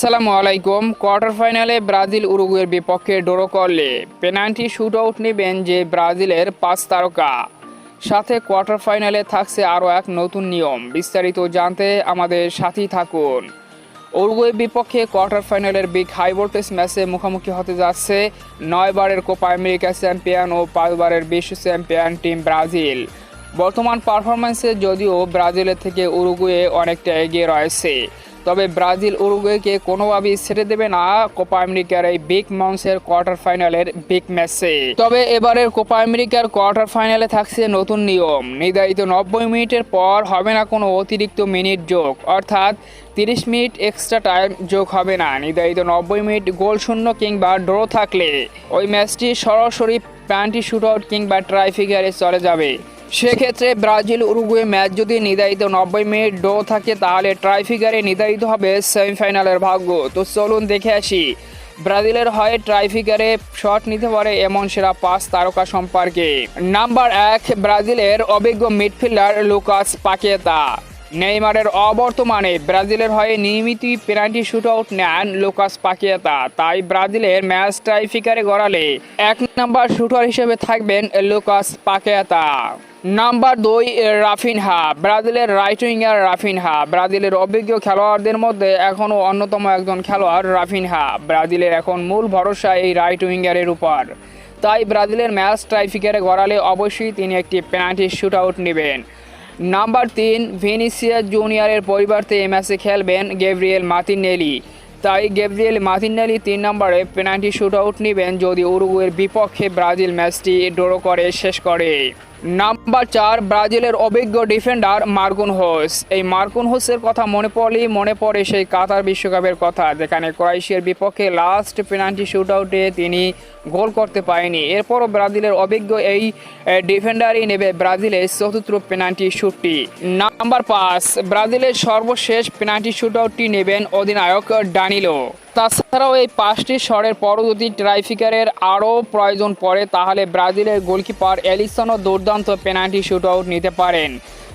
আসসালামু আলাইকুম। কোয়ার্টার ফাইনালে ব্রাজিল উরুগুয়ের বিপক্ষে ড্র করলে পেনাল্টি শুট আউট নেবেন যে ব্রাজিলের পাঁচ তারকা। সাথে কোয়ার্টার ফাইনালে থাকছে আরও এক নতুন নিয়ম। বিস্তারিত জানতে আমাদের সাথেই থাকুন। উরুগুয়ের বিপক্ষে কোয়ার্টার ফাইনালের বিগ হাই ভোল্টেজ ম্যাচে মুখোমুখি হতে যাচ্ছে নয়বারের কোপা আমেরিকা চ্যাম্পিয়ন ও পাঁচবারের বিশ্ব চ্যাম্পিয়ন টিম ব্রাজিল। বর্তমান পারফরম্যান্সে যদিও ব্রাজিলের থেকে উরুগুয়ে অনেকটা এগিয়ে রয়েছে। তবে ব্রাজিল উরুগুয়েকে কোনোভাবেই ছেড়ে দেবে না কোপা আমেরিকার এই বিগ মঞ্চের কোয়ার্টার ফাইনালের বিগ ম্যাচে। তবে এবারের কোপা আমেরিকার কোয়ার্টার ফাইনালে থাকছে নতুন নিয়ম। নির্ধারিত নব্বই মিনিটের পর হবে না কোনো অতিরিক্ত মিনিট যোগ। অর্থাৎ তিরিশ মিনিট এক্সট্রা টাইম যোগ হবে না। নির্ধারিত নব্বই মিনিট গোল শূন্য কিংবা ড্র থাকলে। ওই ম্যাচটি সরাসরি প্যান্টি শুট আউট কিংবা ট্রাইফিগারে চলে যাবে। সেক্ষেত্রে ব্রাজিল উরুগুয়ে ম্যাচ যদি নির্ধারিত নব্বই মিনিট ড্র থাকে, তাহলে ট্রাইফিগারে নির্ধারিত হবে সেমিফাইনালের ভাগ্য। তো চলুন দেখে আসি। ব্রাজিলের হয়ে ট্রাইফিগারে শট নিতে পারে এমন সেরা পাঁচ তারকা সম্পর্কে। নাম্বার এক, ব্রাজিলের অভিজ্ঞ মিডফিল্ডার লুকাস পাকেতা নেইমারের অবর্তমানে ব্রাজিলের হয়ে নিয়মিতই পেনাল্টি শুট আউট নেন লুকাস পাকিয়াতা। তাই ব্রাজিলের ম্যাচ টাইফিকারে গড়ালে এক নাম্বার শুটার হিসেবে থাকবেন লুকাস পাকিয়াতা। নাম্বার দুই, রাফিনহা। ব্রাজিলের রাইট উইঙ্গার রাফিনহা। ব্রাজিলের অভিজ্ঞ খেলোয়াড়দের মধ্যে এখনও অন্যতম একজন খেলোয়াড় রাফিনহা। ব্রাজিলের এখন মূল ভরসা এই রাইট উইঙ্গারের উপর। তাই ব্রাজিলের ম্যাচ ট্রাইফিকারে গড়ালে অবশ্যই তিনি একটি পেনাল্টি শুট আউট নেবেন। নাম্বার তিন ভেনিসিয়া জুনিয়রের পরিবর্তে এই ম্যাচে খেলবেন গেব্রিয়েল মাতিনেলি তাই গেব্রিয়েল মাতিনেলি তিন নম্বরে পেনাল্টি শুট আউট নেবেন যদি উরুগুয়ের বিপক্ষে ব্রাজিল ম্যাচটি ড্র করে শেষ করে। নাম্বার চার, ব্রাজিলের অভিজ্ঞ ডিফেন্ডার মার্কুন হোস। এই মার্কুন হোসের কথা মনে পড়লেই মনে পড়ে সেই কাতার বিশ্বকাপের কথা, যেখানে ক্রোয়েশিয়ার বিপক্ষে লাস্ট পেনাল্টি শুট আউটে তিনি গোল করতে পারেনি এরপরও ব্রাজিলের অভিজ্ঞ এই ডিফেন্ডারই নেবে ব্রাজিলের চতুর্থ পেনাল্টি শুটটি নাম্বার পাঁচ, ব্রাজিলের সর্বশেষ পেনাল্টি শুট আউটটি নেবেন অধিনায়ক ডানিলো। তাছাড়াও এই পাঁচটি শটের পরও যদি ট্রাইফিকারের আরও প্রয়োজন পড়ে, তাহলে ব্রাজিলের গোলকিপার এলিসনও দুর্দান্ত পেনাল্টি শুট আউট নিতে পারেন।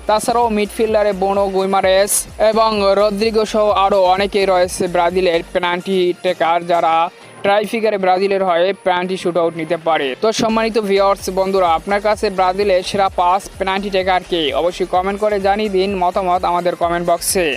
তাছাড়াও মিডফিল্ডারে বোনো গুইমারেস এবং রদ্রিগো সহ আরও অনেকেই রয়েছে ব্রাজিলের পেনাল্টি টেকার যারা ট্রাইফিকারে ব্রাজিলের হয়ে পেনাল্টি শুট আউট নিতে পারে। তো সম্মানিত ভিওর্স বন্ধুরা, আপনার কাছে ব্রাজিলের সেরা পাঁচ পেনাল্টি টেকার কে? অবশ্যই কমেন্ট করে জানিয়ে দিন মতামত আমাদের কমেন্ট বক্সে।